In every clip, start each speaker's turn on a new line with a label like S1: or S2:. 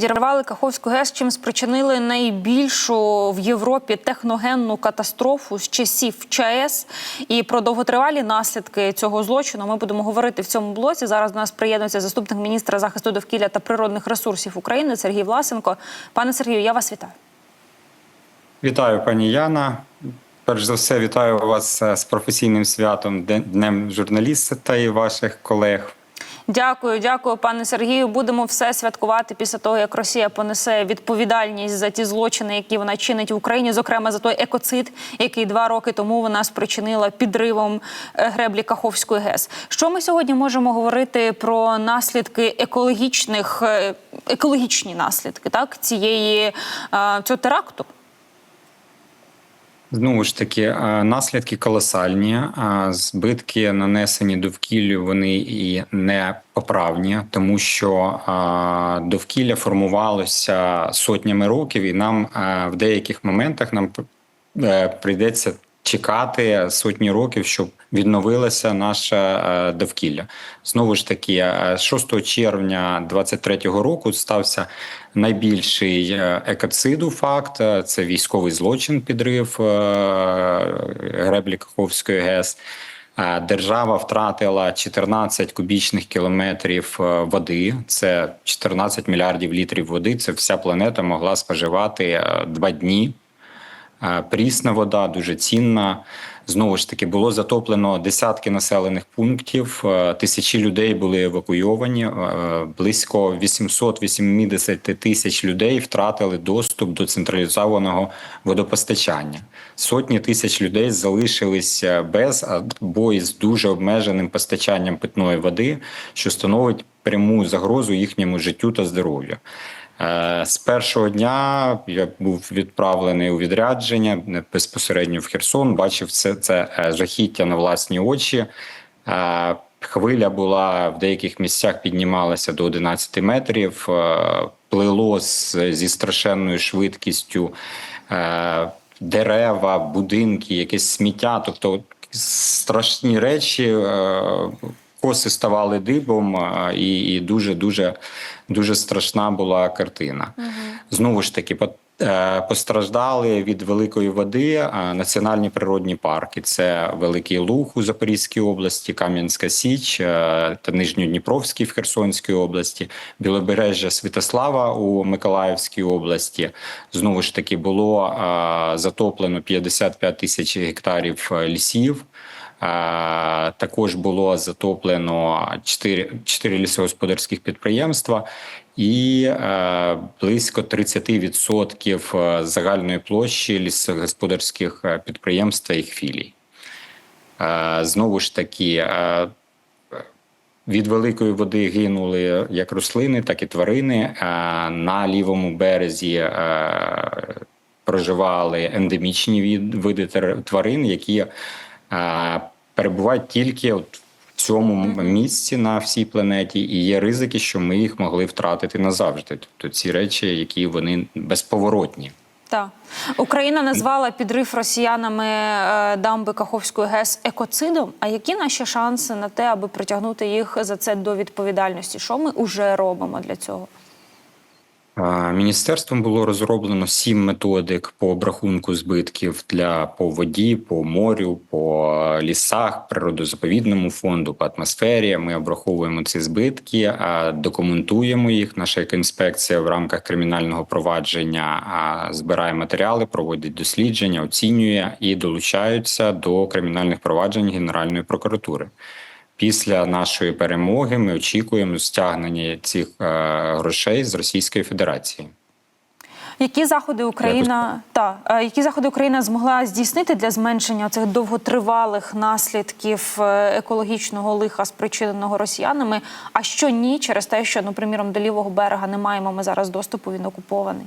S1: Підірвали Каховську ГЕС, чим спричинили найбільшу в Європі техногенну катастрофу з часів ЧАЕС. І про довготривалі наслідки цього злочину ми будемо говорити в цьому блоці. Зараз до нас приєднується заступник міністра захисту довкілля та природних ресурсів України Сергій Власенко. Пане Сергію, я вас вітаю.
S2: Вітаю, пані Яна. Перш за все, вітаю вас з професійним святом Днем журналіста і ваших колег.
S1: Дякую, дякую, пане Сергію. Будемо все святкувати після того, як Росія понесе відповідальність за ті злочини, які вона чинить в Україні, зокрема за той екоцид, який два роки тому вона спричинила підривом е, греблі Каховської ГЕС. Що ми сьогодні можемо говорити про наслідки екологічних е, екологічні наслідки так цієї е, цього теракту?
S2: Знову ж таки, наслідки колосальні. Збитки нанесені довкіллю, вони і не поправні, тому що довкілля формувалося сотнями років, і нам в деяких моментах нам е, прийдеться чекати сотні років, щоб відновилося наше е, довкілля. Знову ж таки, е, 6 червня 23-го року стався найбільший е, екоциду факт. Е, Це військовий злочин, підрив е, греблі Каховської ГЕС. Е, Держава втратила 14 кубічних кілометрів е, води. Це 14 мільярдів літрів води. Це вся планета могла споживати е, два дні. Е, Прісна вода дуже цінна. Знову ж таки, було затоплено десятки населених пунктів. е, Тисячі людей були евакуйовані. е, Близько 880 тисяч людей втратили доступ до централізованого водопостачання. Сотні тисяч людей залишилися без або із дуже обмеженим постачанням питної води, що становить пряму загрозу їхньому життю та здоров'ю. Е, З першого дня я був відправлений у відрядження безпосередньо в Херсон. Бачив це, це е, жахіття на власні очі. Е, Хвиля була в деяких місцях піднімалася до 11 метрів, плило зі страшенною швидкістю дерева, будинки, якесь сміття. Тобто страшні речі. Коси ставали дибом, і, і дуже дуже дуже страшна була картина. Знову ж таки, по- е, постраждали від великої води національні природні парки. Це Великий Луг у Запорізькій області, Кам'янська Січ е, та Нижньодніпровський в Херсонській області, Білобережжя Святослава у Миколаївській області. Знову ж таки було е, затоплено 55 тисяч гектарів лісів. Також було затоплено 4, 4 лісогосподарських підприємства і е, близько 30% е, загальної площі лісогосподарських е, підприємств та їх філій. Знову ж таки, від великої води гинули як рослини, так і тварини. На лівому березі проживали ендемічні види тварин, які перебувають тільки от в цьому місці на всій планеті, і є ризики, що ми їх могли втратити назавжди. Тобто ці речі, які вони безповоротні.
S1: Так. Україна назвала підрив росіянами е, дамби Каховської ГЕС екоцидом. А які наші шанси на те, аби притягнути їх за це до відповідальності? Що ми вже робимо для цього?
S2: Е, Міністерством було розроблено сім методик по обрахунку збитків для по воді, по морю, по лісах, природозаповідному фонду, по атмосфері. Ми обраховуємо ці збитки, е, документуємо їх. Наша екоінспекція в рамках кримінального провадження е, збирає матеріали, проводить дослідження, оцінює і долучаються до кримінальних проваджень Генеральної прокуратури. Після нашої перемоги ми очікуємо стягнення цих е, грошей з Російської Федерації.
S1: Які заходи Україна та е, які заходи Україна змогла здійснити для зменшення цих довготривалих наслідків е, екологічного лиха, спричиненого росіянами? А що ні, через те, що ну, приміром, до лівого берега не маємо ми зараз доступу, він окупований.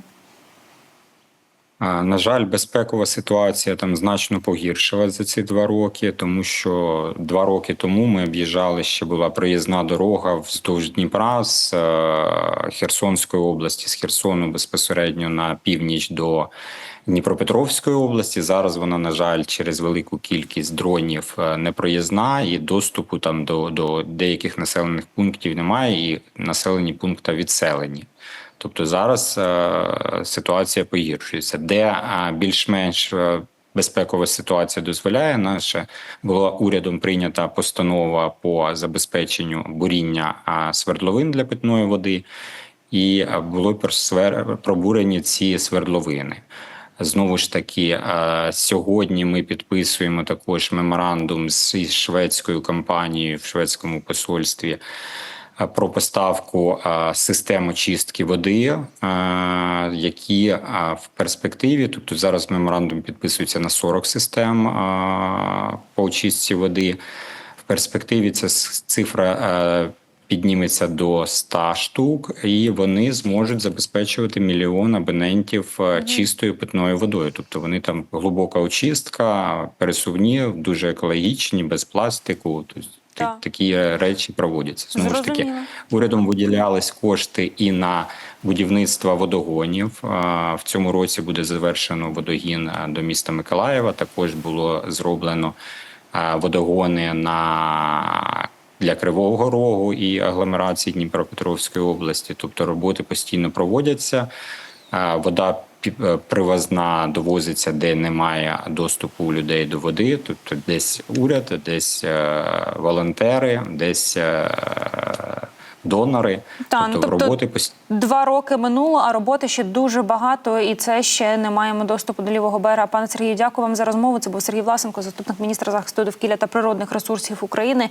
S2: На жаль, безпекова ситуація там значно погіршилась за ці два роки, тому що два роки тому ми об'їжджали ще була проїзна дорога вздовж Дніпра з е, Херсонської області, з Херсону безпосередньо на північ до Дніпропетровської області. Зараз вона, на жаль, через велику кількість дронів е, непроїзна і доступу там до, до деяких населених пунктів немає, і населені пункти відселені. Тобто зараз е, ситуація погіршується, де е, більш-менш е, безпекова ситуація дозволяє. Наша була урядом прийнята постанова по забезпеченню буріння свердловин для питної води, і були пробурені ці свердловини. Знову ж таки, сьогодні ми підписуємо також меморандум з шведською компанією в шведському посольстві про поставку систем очистки води, е, які е, в перспективі, тобто зараз меморандум підписується на 40 систем е, по очистці води. В перспективі ця цифра підніметься до 100 штук, і вони зможуть забезпечувати мільйон абонентів чистою питною водою. Тобто вони там глибока очистка, пересувні, дуже екологічні, без пластику. Тобто
S1: Так.
S2: такі речі проводяться. Знову ж таки, урядом виділялись кошти і на будівництво водогонів. В цьому році буде завершено водогін до міста Миколаєва. Також було зроблено водогони на для Кривого Рогу і агломерації Дніпропетровської області. Тобто роботи постійно проводяться. Вода привозна довозиться, де немає доступу у людей до води. Тобто десь уряд, десь е, волонтери, десь е, донори.
S1: Та, ну,
S2: тобто,
S1: тобто
S2: роботи постійно.
S1: Два роки минуло, а роботи ще дуже багато, і це ще не маємо доступу до лівого берега. Пане Сергію, дякую вам за розмову. Це був Сергій Власенко, заступник міністра захисту довкілля та природних ресурсів України.